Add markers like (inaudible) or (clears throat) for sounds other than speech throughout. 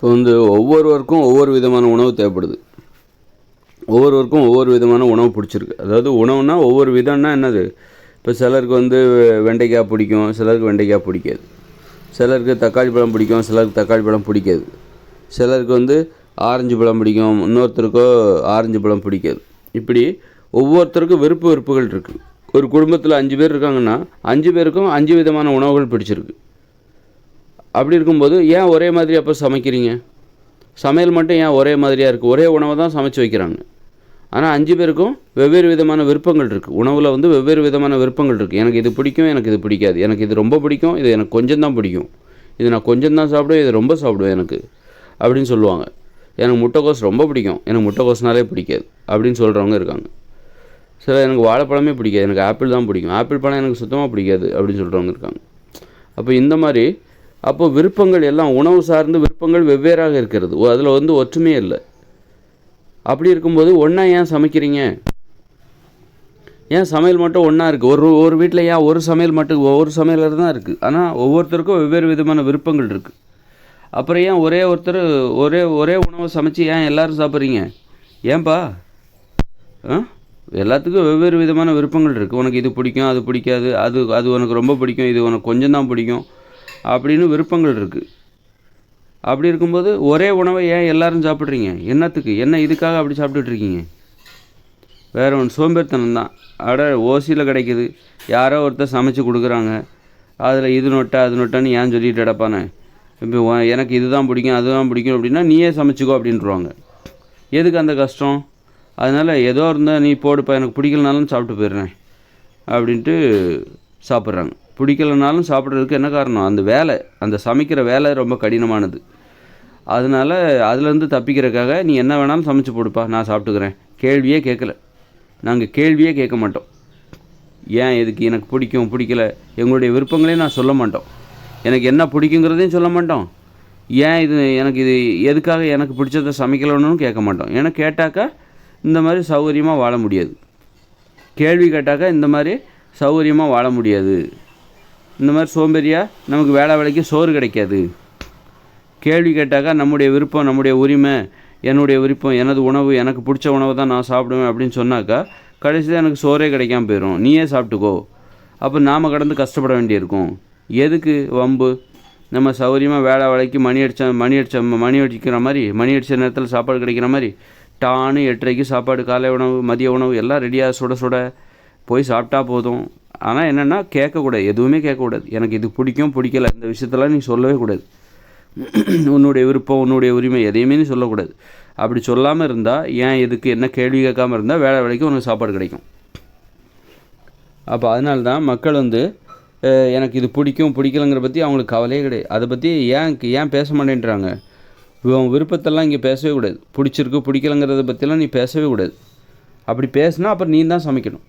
இப்போ வந்து ஒவ்வொருவருக்கும் ஒவ்வொரு விதமான உணவு தேவைப்படுது. ஒவ்வொருவருக்கும் ஒவ்வொரு விதமான உணவு பிடிச்சிருக்கு. அதாவது உணவுனா ஒவ்வொரு விதம்னா என்னது? இப்போ சிலருக்கு வந்து வெண்டைக்காய் பிடிக்கும் சிலருக்கு வெண்டைக்காய் பிடிக்காது. சிலருக்கு தக்காளி பழம் பிடிக்கும் சிலருக்கு தக்காளி பழம் பிடிக்காது. சிலருக்கு வந்து ஆரஞ்சு பழம் பிடிக்கும் இன்னொருத்தருக்கோ ஆரஞ்சு பழம் பிடிக்காது. இப்படி ஒவ்வொருத்தருக்கும் விருப்பு வெறுப்புகள் இருக்குது ஒரு குடும்பத்தில் அஞ்சு பேர் இருக்காங்கன்னா அஞ்சு பேருக்கும் அஞ்சு விதமான உணவுகள் பிடிச்சிருக்கு. அப்படி இருக்கும்போது ஏன் ஒரே மாதிரி அப்போ சமைக்கிறீங்க? சமையல் மட்டும் ஏன் ஒரே மாதிரியாக இருக்குது ஒரே உணவை தான் சமைச்சு வைக்கிறாங்க. ஆனால் அஞ்சு பேருக்கும் வெவ்வேறு விதமான விருப்பங்கள் இருக்குது உணவில் வந்து வெவ்வேறு விதமான விருப்பங்கள் இருக்குது எனக்கு இது பிடிக்கும் எனக்கு இது பிடிக்காது. எனக்கு இது ரொம்ப பிடிக்கும் இது எனக்கு கொஞ்சம் தான் பிடிக்கும். இது நான் கொஞ்சம் தான் சாப்பிடுவேன் இது ரொம்ப சாப்பிடுவேன் எனக்கு. அப்படின்னு சொல்லுவாங்க. எனக்கு முட்டைக்கோஸ் ரொம்ப பிடிக்கும். எனக்கு முட்டைக்கோஸ்னாலே பிடிக்காது. அப்படின்னு சொல்கிறவங்க இருக்காங்க. சில எனக்கு வாழைப்பழமே பிடிக்காது. எனக்கு ஆப்பிள் தான் பிடிக்கும். ஆப்பிள் பழம் எனக்கு சுத்தமாக பிடிக்காது அப்படின்னு சொல்கிறவங்க இருக்காங்க. அப்போ இந்த மாதிரி அப்போ விருப்பங்கள் எல்லாம் உணவு சார்ந்து விருப்பங்கள் வெவ்வேறாக இருக்கிறது. அதில் வந்து ஒற்றுமையே இல்லை. அப்படி இருக்கும்போது ஒன்றா ஏன் சமைக்கிறீங்க? ஏன் சமையல் மட்டும் ஒன்றா இருக்குது ஒரு ஒரு வீட்டில் ஏன் ஒரு சமையல் மட்டும் ஒவ்வொரு சமையலர் தான் இருக்குது ஆனால் ஒவ்வொருத்தருக்கும் வெவ்வேறு விதமான விருப்பங்கள் இருக்குது அப்புறம் ஏன் ஒரே ஒருத்தர் ஒரே ஒரே உணவை சமைச்சு ஏன் எல்லோரும் சாப்பிட்றீங்க? ஏன்பா? ஆ? எல்லாத்துக்கும் வெவ்வேறு விதமான விருப்பங்கள் இருக்குது உனக்கு இது பிடிக்கும் அது பிடிக்காது அது அது உனக்கு ரொம்ப பிடிக்கும் இது உனக்கு கொஞ்சம் தான் பிடிக்கும். அப்படின்னு விருப்பங்கள் இருக்குது அப்படி இருக்கும்போது ஒரே உணவை ஏன் எல்லாரும் சாப்பிட்றீங்க? என்னத்துக்கு? என்ன இதுக்காக அப்படி சாப்பிட்டுட்ருக்கீங்க வேறு ஒன்று சோம்பேறித்தனம் தான். அட ஓசியில் கிடைக்குது. யாரோ ஒருத்தர் சமைச்சு கொடுக்குறாங்க. அதில் இது நொட்டை அது நொட்டைன்னு ஏன் சொல்லிட்டு கிடப்பானே? இப்போ எனக்கு எனக்கு இதுதான் பிடிக்கும் அதுதான் பிடிக்கும் அப்படின்னா நீயே சமைச்சிக்கோ அப்படின்ட்டுருவாங்க எதுக்கு அந்த கஷ்டம்? அதனால் ஏதோ இருந்தால் நீ போடுப்பா எனக்கு பிடிக்கலனாலும் சாப்பிட்டு போயிடுறேன். அப்படின்ட்டு சாப்பிட்றாங்க. பிடிக்கலனாலும் சாப்பிட்றதுக்கு என்ன காரணம்? அந்த வேலை அந்த சமைக்கிற வேலை ரொம்ப கடினமானது. அதனால் அதுலேருந்து தப்பிக்கிறதுக்காக நீ என்ன வேணாலும் சமைச்சு போடுப்பா நான் சாப்பிட்டுக்கிறேன். கேள்வியே கேட்கல. நாங்கள் கேள்வியே கேட்க மாட்டோம். ஏன் இதுக்கு எனக்கு பிடிக்கும் பிடிக்கல. எங்களுடைய விருப்பங்களையும் நான் சொல்ல மாட்டோம். எனக்கு என்ன பிடிக்குங்கிறதையும் சொல்ல மாட்டோம். ஏன் இது எனக்கு இது எதுக்காக எனக்கு பிடிச்சதை சமைக்கலன்னு கேட்க மாட்டோம். ஏன்னா கேட்டாக்கா இந்த மாதிரி சௌகரியமாக வாழ முடியாது. கேள்வி கேட்டாக்கா இந்த மாதிரி சௌகரியமாக வாழ முடியாது. இந்த மாதிரி சோம்பேறியாக நமக்கு வேலை வேலைக்கு சோறு கிடைக்காது. கேள்வி கேட்டாக்கா நம்முடைய விருப்பம் நம்முடைய உரிமை என்னுடைய விருப்பம் எனது உணவு எனக்கு பிடிச்ச உணவை தான் நான் சாப்பிடுவேன் அப்படின்னு சொன்னாக்கா கடைசியில் எனக்கு சோறே கிடைக்காம போயிடும் நீயே சாப்பிட்டுக்கோ. அப்போ நாம் கடந்து கஷ்டப்பட வேண்டியிருக்கும் எதுக்கு வம்பு? நம்ம சௌகரியமாக வேலை வேலைக்கு மணி அடித்த மணி அடித்த மணி அடிக்கிற மாதிரி மணி அடித்த நேரத்தில் சாப்பாடு கிடைக்கிற மாதிரி டானு எட்டரைக்கு சாப்பாடு காலை உணவு மதிய உணவு எல்லாம் ரெடியாக சுட சுட போய் சாப்பிட்டா போதும். ஆனால் என்னென்னா கேட்கக்கூடாது. எதுவுமே கேட்கக்கூடாது. எனக்கு இது பிடிக்கும் பிடிக்கல இந்த விஷயத்தெல்லாம் நீ சொல்லவே கூடாது. (clears throat) உன்னுடைய விருப்பம் உன்னுடைய உரிமை எதையுமே நீ சொல்லக்கூடாது. அப்படி சொல்லாமல் இருந்தால் ஏன் எதுக்கு என்ன கேள்வி கேட்காம இருந்தால் வேலை வேலைக்கு உனக்கு சாப்பாடு கிடைக்கும். அப்போ அதனால தான் மக்கள் வந்து எனக்கு இது பிடிக்கும் பிடிக்கலங்கிற பற்றி அவங்களுக்கு கவலையே கிடையாது. அதை பற்றி ஏன் ஏன் பேச மாட்டேன்றாங்க? இவன் விருப்பத்தெல்லாம் இங்கே பேசவே கூடாது. பிடிச்சிருக்கு பிடிக்கலங்கிறத பற்றிலாம் நீ பேசவே கூடாது. அப்படி பேசுனா அப்புறம் நீ தான் சமைக்கணும்.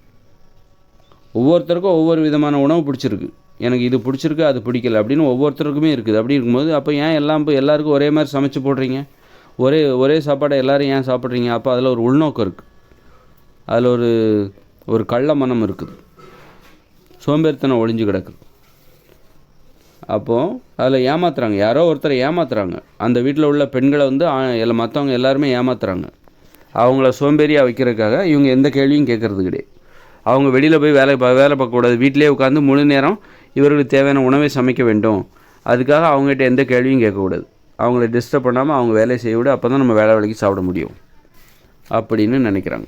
ஒவ்வொருத்தருக்கும் ஒவ்வொரு விதமான உணவு பிடிச்சிருக்கு. எனக்கு இது பிடிச்சிருக்கு அது பிடிக்கல அப்படின்னு ஒவ்வொருத்தருக்குமே இருக்குது. அப்படி இருக்கும்போது அப்போ ஏன் எல்லாம் இப்போ எல்லாருக்கும் ஒரே மாதிரி சமைச்சு போடுறீங்க? ஒரே ஒரே சாப்பாடை எல்லாரும் ஏன் சாப்பிட்றீங்க? அப்போ அதில் ஒரு உள்நோக்கம் இருக்குது அதில் ஒரு ஒரு கள்ள மனம் இருக்குது. சோம்பேறித்தனம் ஒழிஞ்சு கிடக்குது அப்போது அதில் ஏமாத்துறாங்க. யாரோ ஒருத்தரை ஏமாத்துறாங்க. அந்த வீட்டில் உள்ள பெண்களை வந்து எல்லாம் மற்றவங்க எல்லாருமே ஏமாத்துறாங்க. அவங்கள சோம்பேறியாக வைக்கிறதுக்காக இவங்க எந்த கேள்வியும் கேட்கறது கிடையாது. அவங்க வெளியில் போய் வேலை வேலை பார்க்கக்கூடாது வீட்டிலேயே உட்காந்து முழு நேரம் இவர்களுக்கு தேவையான உணவை சமைக்க வேண்டும். அதுக்காக அவங்ககிட்ட எந்த கேள்வியும் கேட்கக்கூடாது. அவங்கள டிஸ்டர்ப் பண்ணாமல் அவங்க வேலையை செய்ய விட அப்போ தான் நம்ம வேலை வேலைக்கு சாப்பிட முடியும். அப்படின்னு நினைக்கிறாங்க.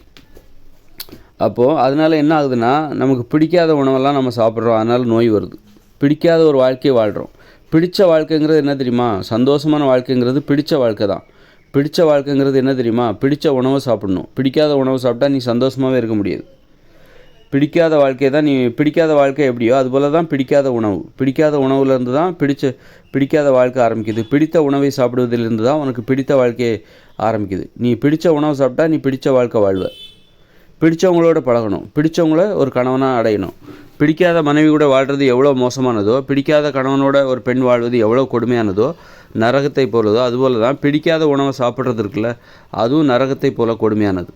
அப்போது அதனால என்ன ஆகுதுன்னா நமக்கு பிடிக்காத உணவெல்லாம் நம்ம சாப்பிட்றோம். அதனால் நோய் வருது. பிடிக்காத ஒரு வாழ்க்கையை வாழ்கிறோம் பிடித்த வாழ்க்கைங்கிறது என்ன தெரியுமா? சந்தோஷமான வாழ்க்கைங்கிறது பிடித்த வாழ்க்கை தான். பிடித்த வாழ்க்கைங்கிறது என்ன தெரியுமா? பிடித்த உணவை சாப்பிடணும். பிடிக்காத உணவை சாப்பிட்டா நீ சந்தோஷமாகவே இருக்க முடியாது. பிடிக்காத வாழ்க்கை தான் நீ பிடிக்காத வாழ்க்கை எப்படியோ அதுபோல் தான் பிடிக்காத உணவு. பிடிக்காத உணவுலேருந்து தான் பிடிச்ச பிடிக்காத வாழ்க்கை ஆரம்பிக்குது. பிடித்த உணவை சாப்பிடுவதிலிருந்து தான் உனக்கு பிடித்த வாழ்க்கையை ஆரம்பிக்குது. நீ பிடித்த உணவை சாப்பிட்டா நீ பிடித்த வாழ்க்கை வாழ்வ. பிடித்தவங்களோட பழகணும். பிடித்தவங்கள ஒரு கணவனாக அடையணும். பிடிக்காத மனைவி கூட வாழ்கிறது எவ்வளோ மோசமானதோ பிடிக்காத கணவனோட ஒரு பெண் வாழ்வது எவ்வளோ கொடுமையானதோ நரகத்தை போலதோ அதுபோல தான் பிடிக்காத உணவை சாப்பிட்றது இருக்குல்ல அதுவும் நரகத்தை போல கொடுமையானது.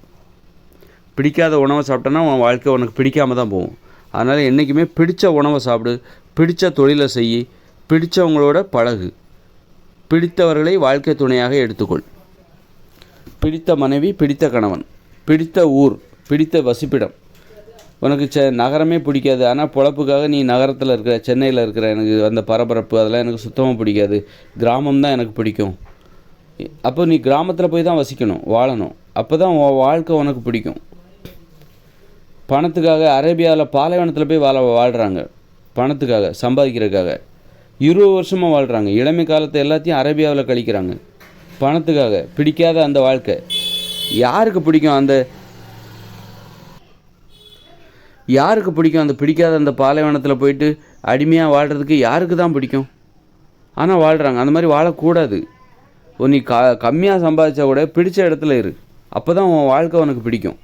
பிடிக்காத உணவை சாப்பிட்டோன்னா உன் வாழ்க்கை உனக்கு பிடிக்காம தான் போகும். அதனால் என்றைக்குமே பிடித்த உணவை சாப்பிடு பிடித்த தொழிலை செய் பிடித்தவங்களோட பழகு. பிடித்தவர்களை வாழ்க்கை துணையாக எடுத்துக்கொள். பிடித்த மனைவி பிடித்த கணவன் பிடித்த ஊர் பிடித்த வசிப்பிடம். உனக்கு செ நகரமே பிடிக்காது. ஆனால் பொழப்புக்காக நீ நகரத்தில் இருக்கிற சென்னையில் இருக்கிற எனக்கு அந்த பரபரப்பு அதெல்லாம் எனக்கு சுத்தமாக பிடிக்காது. கிராமம் தான் எனக்கு பிடிக்கும். அப்போ நீ கிராமத்தில் போய் தான் வசிக்கணும் வாழணும். அப்போ தான் உன் வாழ்க்கை உனக்கு பிடிக்கும். பணத்துக்காக அரேபியாவில் பாலைவனத்தில் போய் வாழ வாழ்கிறாங்க பணத்துக்காக சம்பாதிக்கிறதுக்காக. இருபது வருஷமாக வாழ்கிறாங்க இளமை காலத்தை எல்லாத்தையும் அரேபியாவில் கழிக்கிறாங்க. பணத்துக்காக பிடிக்காத அந்த வாழ்க்கை. யாருக்கு பிடிக்கும் அந்த யாருக்கு பிடிக்கும் அந்த பிடிக்காத அந்த பாலைவனத்தில் போயிட்டு அடிமையாக வாழ்கிறதுக்கு யாருக்கு தான் பிடிக்கும்? ஆனால் வாழ்கிறாங்க அந்த மாதிரி வாழக்கூடாது. ஓ நீ க கம்மியாக சம்பாதிச்சா கூட பிடிச்ச இடத்துல இரு. அப்போ தான் உன் வாழ்க்கை உனக்கு பிடிக்கும்.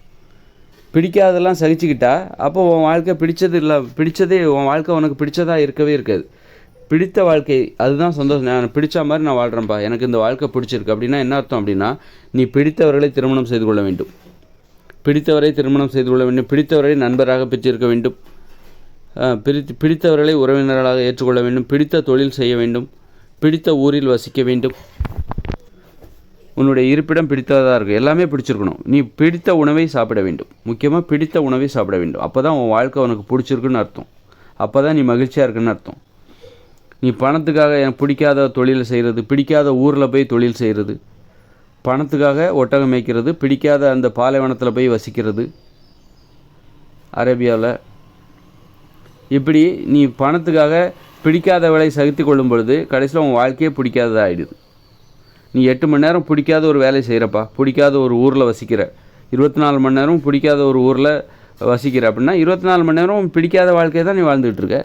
பிடிக்காதெல்லாம் சகிச்சுக்கிட்டா அப்போ உன் வாழ்க்கை பிடிச்சது இல்லை பிடிச்சதே உன் வாழ்க்கை உனக்கு பிடிச்சதாக இருக்கவே இருக்காது. பிடித்த வாழ்க்கை அதுதான் சந்தோஷம். நான் பிடிச்ச மாதிரி நான் வாழ்கிறேன்ப்பா எனக்கு இந்த வாழ்க்கை பிடிச்சிருக்கு. அப்படின்னா என்ன அர்த்தம் அப்படின்னா நீ பிடித்தவர்களை திருமணம் செய்து கொள்ள வேண்டும். பிடித்தவரை திருமணம் செய்து கொள்ள வேண்டும். பிடித்தவரை நண்பராக பெற்றிருக்க வேண்டும். பிரித்து பிடித்தவர்களை உறவினர்களாக ஏற்றுக்கொள்ள வேண்டும். பிடித்த தொழில் செய்ய வேண்டும். பிடித்த ஊரில் வசிக்க வேண்டும். உன்னுடைய இருப்பிடம் பிடித்ததாக இருக்கும் எல்லாமே பிடிச்சிருக்கணும். நீ பிடித்த உணவை சாப்பிட வேண்டும். முக்கியமாக பிடித்த உணவை சாப்பிட வேண்டும். அப்போ தான் உன் வாழ்க்கை உனக்கு பிடிச்சிருக்குன்னு அர்த்தம். அப்போ தான் நீ மகிழ்ச்சியாக இருக்குன்னு அர்த்தம். நீ பணத்துக்காக எனக்கு பிடிக்காத தொழில் செய்கிறது பிடிக்காத ஊரில் போய் தொழில் செய்கிறது பணத்துக்காக ஒட்டகம் மேய்க்கிறது பிடிக்காத அந்த பாலைவனத்தில் போய் வசிக்கிறது. அரேபியாவில் இப்படி நீ பணத்துக்காக பிடிக்காத வேலை சகித்து கொள்ளும் பொழுது கடைசியில் உன் வாழ்க்கையே பிடிக்காததாக ஆகிடுது நீ எட்டு மணி நேரம் பிடிக்காத ஒரு வேலையை செய்கிறப்பா பிடிக்காத ஒரு ஊரில் வசிக்கிற. இருபத்தி நாலு மணி நேரம் பிடிக்காத ஒரு ஊரில் வசிக்கிற அப்படின்னா இருபத்தி நாலு மணி நேரம் பிடிக்காத வாழ்க்கையை தான் நீ வாழ்ந்துகிட்டு இருக்க.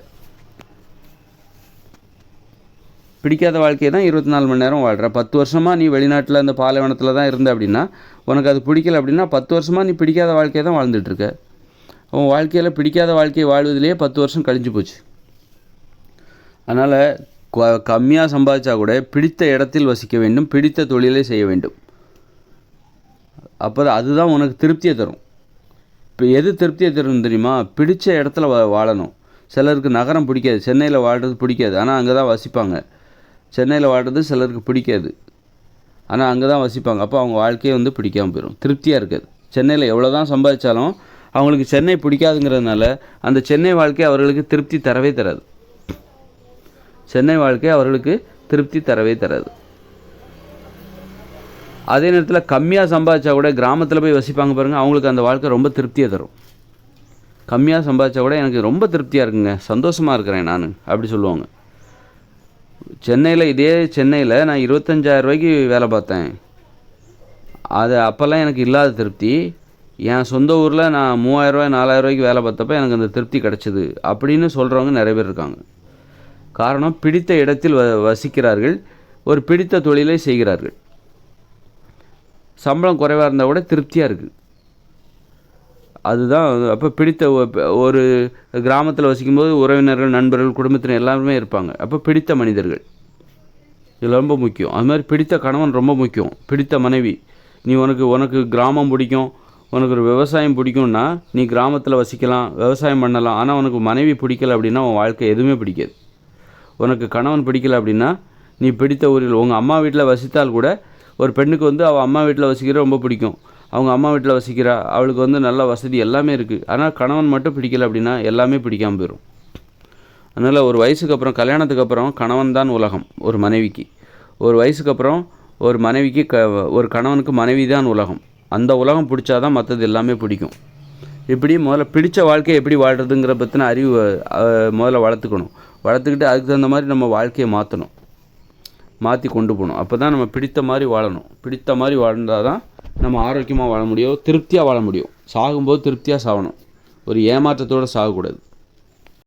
பிடிக்காத வாழ்க்கையை தான் இருபத்தி நாலு மணி நேரம் வாழ்கிற பத்து வருஷமாக நீ வெளிநாட்டில் அந்த பாலைவனத்தில் தான் இருந்த அப்படின்னா உனக்கு அது பிடிக்கல அப்படின்னா பத்து வருஷமாக நீ பிடிக்காத வாழ்க்கையை தான் வாழ்ந்துட்டு இருக்க. உன் வாழ்க்கையில் பிடிக்காத வாழ்க்கையை வாழ்வதிலேயே பத்து வருஷம் கழிஞ்சு போச்சு. அதனால் கம்மியாக சம்பாதிச்சா கூட பிடித்த இடத்தில் வசிக்க வேண்டும் பிடித்த தொழிலை செய்ய வேண்டும். அப்போ அதுதான் உனக்கு திருப்தியை தரும். இப்போ எது திருப்தியை தரும் தெரியுமா? பிடித்த இடத்துல வா வாழணும். சிலருக்கு நகரம் பிடிக்காது சென்னையில் வாழ்கிறது பிடிக்காது. ஆனால் அங்கே தான் வசிப்பாங்க. சென்னையில் வாழ்கிறது சிலருக்கு பிடிக்காது. ஆனால் அங்கே தான் வசிப்பாங்க. அப்போ அவங்க வாழ்க்கையே வந்து பிடிக்காமல் போயிடும் திருப்தியாக இருக்காது. சென்னையில் எவ்வளோ தான் சம்பாதிச்சாலும் அவங்களுக்கு சென்னை பிடிக்காதுங்கிறதுனால அந்த சென்னை வாழ்க்கை அவர்களுக்கு திருப்தி தரவே தராது. சென்னை வாழ்க்கை அவர்களுக்கு திருப்தி தரவே தராது. அதே நேரத்தில் கம்மியாக சம்பாதிச்சா கூட கிராமத்தில் போய் வசிப்பாங்க பாருங்கள் அவங்களுக்கு அந்த வாழ்க்கை ரொம்ப திருப்தியை தரும். கம்மியாக சம்பாதிச்சா கூட எனக்கு ரொம்ப திருப்தியாக இருக்குங்க சந்தோஷமாக இருக்கிறேன் நான் அப்படி சொல்லுவாங்க. சென்னையில் இதே சென்னையில் நான் இருபத்தஞ்சாயிரம் ரூபாய்க்கு வேலை பார்த்தேன். அது அப்போல்லாம் எனக்கு இல்லாத திருப்தி. என் சொந்த ஊரில் நான் மூவாயிரரூவா நாலாயிரரூவாய்க்கு வேலை பார்த்தப்ப எனக்கு அந்த திருப்தி கிடச்சிது அப்படின்னு சொல்கிறவங்க நிறைய பேர் இருக்காங்க. காரணம் பிடித்த இடத்தில் வ வசிக்கிறார்கள் ஒரு பிடித்த தொழிலை செய்கிறார்கள். சம்பளம் குறைவாக இருந்தால் கூட திருப்தியாக இருக்குது அதுதான் அப்போ பிடித்த ஒரு கிராமத்தில் வசிக்கும்போது உறவினர்கள் நண்பர்கள் குடும்பத்தினர் எல்லாருமே இருப்பாங்க. அப்போ பிடித்த மனிதர்கள். இது ரொம்ப முக்கியம். அது மாதிரி பிடித்த கணவன் ரொம்ப முக்கியம். பிடித்த மனைவி. நீ உனக்கு உனக்கு கிராமம் பிடிக்கும் உனக்கு ஒரு விவசாயம் பிடிக்கும்னா நீ கிராமத்தில் வசிக்கலாம் விவசாயம் பண்ணலாம். ஆனால் உனக்கு மனைவி பிடிக்கல அப்படின்னா உன் வாழ்க்கை எதுவுமே பிடிக்காது. உனக்கு கணவன் பிடிக்கல அப்படின்னா நீ பிடித்த ஊரில் உங்கள் அம்மா வீட்டில் வசித்தால் கூட ஒரு பெண்ணுக்கு வந்து அவள் அம்மா வீட்டில் வசிக்கிற ரொம்ப பிடிக்கும். அவங்க அம்மா வீட்டில் வசிக்கிறா அவளுக்கு வந்து நல்ல வசதி எல்லாமே இருக்குது ஆனால் கணவன் மட்டும் பிடிக்கல அப்படின்னா எல்லாமே பிடிக்காமல் போயிடும் அதனால் ஒரு வயசுக்கு அப்புறம் கல்யாணத்துக்கு அப்புறம் கணவன் தான் உலகம் ஒரு மனைவிக்கு. ஒரு வயசுக்கு அப்புறம் ஒரு மனைவிக்கு க ஒரு கணவனுக்கு மனைவி தான் உலகம். அந்த உலகம் பிடிச்சாதான் மற்றது எல்லாமே பிடிக்கும். இப்படி முதல்ல பிடித்த வாழ்க்கையை எப்படி வாழ்கிறதுங்கிற பற்றின அறிவு முதல்ல வளர்த்துக்கணும். வளர்த்துக்கிட்டு அதுக்கு தகுந்த மாதிரி நம்ம வாழ்க்கையை மாற்றணும் மாற்றி கொண்டு போகணும். அப்போ தான் நம்ம பிடித்த மாதிரி வாழணும். பிடித்த மாதிரி வாழ்ந்தால் தான் நம்ம ஆரோக்கியமாக வாழ முடியும். திருப்தியாக வாழ முடியும். சாகும்போது திருப்தியாக சாகணும் ஒரு ஏமாற்றத்தோடு சாகக்கூடாது.